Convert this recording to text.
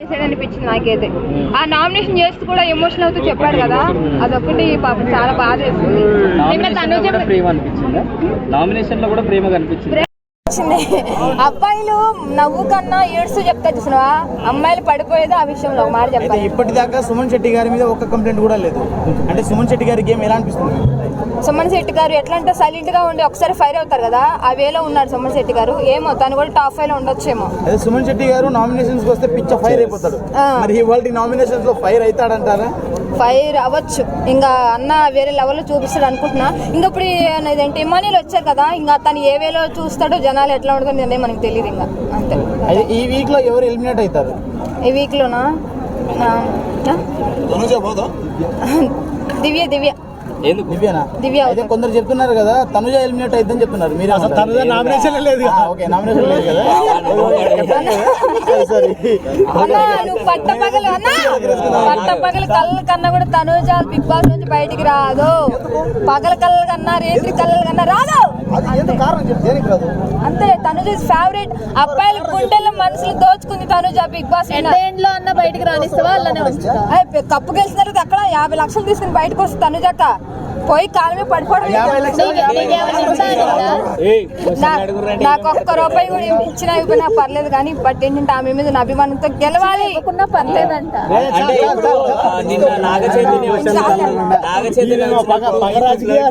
చేసాడు అనిపించింది నాకైతే ఆ నామినేషన్ చేస్తూ కూడా ఎమోషన్ అవుతూ చెప్పాడు కదా అదొకటి పాపం చాలా బాధ వేస్తుంది. నిన్న తనుజ నామినేషన్లో కూడా ప్రేమ కనిపించింది? అబ్బాయిలు నవ్వు కన్నా ఏడుస్తూ చెప్తా చూసినవా? అమ్మాయిలు పడిపోయేది ఆ విషయంలో ఒక మాట చెప్పాలి. ఇప్పటిదాకా సుమన్ శెట్టి గారి మీద ఒక్క కంప్లైంట్ కూడా లేదు. అంటే సుమన్ శెట్టి గారి గేమ్ ఎలా అనిపిస్తుంది? సుమన్ శెట్టి గారు ఎట్లా అంటే సైలెంట్గా ఉండి ఒకసారి ఫైర్ అవుతారు కదా ఆ వేలో ఉన్నాడు సుమన్ శెట్టి గారు. ఏమో తను కూడా టాప్ ఫైవ్లో ఉండొచ్చేమో. అదే సుమన్ శెట్టి గారు నామినేషన్స్కి వస్తే పిచ్చ ఫైర్ అయిపోతాడు. మరి ఇవాళ నామినేషన్స్లో ఫైర్ అవుతాడంటారా? ఫైర్ అవ్వచ్చు. ఇంకా అన్న వేరే లెవెల్లో చూపిస్తాడు అనుకుంటున్నా. ఇంకా ఇప్పుడు ఇదేంటి ఇమానీలు వచ్చారు కదా ఇంకా తను ఏ వేలో చూస్తాడో జనాలు ఎట్లా ఉంటుందో మనకి తెలియదు ఇంకా. అంతే. ఈ వీక్లో ఎవరు ఎలిమినేట్ అవుతారు? ఈ వీక్ లోనా? దివ్య దివ్య. దివ్యనా? దివ్య అయితే. కొందరు చెప్తున్నారు కదా తనుజ ఎలిమినేట్ అయిద్దని చెప్తున్నారు. మీరు తనుజ నామినేషన్ లేదు ఓకే నామినేషన్ లేదు కదా. సరే అన్నా నువ్వు పట్ట పగలు అన్నా. పట్ట పగలు కళ్ళ కన్నా కూడా తనుజ బిగ్ బాస్ నుంచి బయటికి రాదు. పగల కళ్ళ కన్నా రేత్రి కళ్ళ కన్నా రాదు. అది ఎందుకు కారణం దేనికి రాదు? అంతే తనుజ ఫేవరెట్ అబ్బాయిల గుండెల్లో మనసులు దోచుకుంది తనుజ బిగ్ బాస్ ఎండ్లో అన్న బయటికి రానిస్తావా అలానే కప్పు గెలిచిన తర్వాత అక్కడ యాభై లక్షలు తీసుకుని బయటకు వస్తుంది తనుజక్క? పోయి కాలు మీద పడిపోవడం నాకు ఒక్క రూపాయి కూడా ఇచ్చినా ఇవ్వనా పర్లేదు కానీ బట్ ఏంటంటే ఆమె మీద నా అభిమానంతో గెలవాలి. ఇవ్వకున్నా పర్లేదంట. నాగ చైతన్య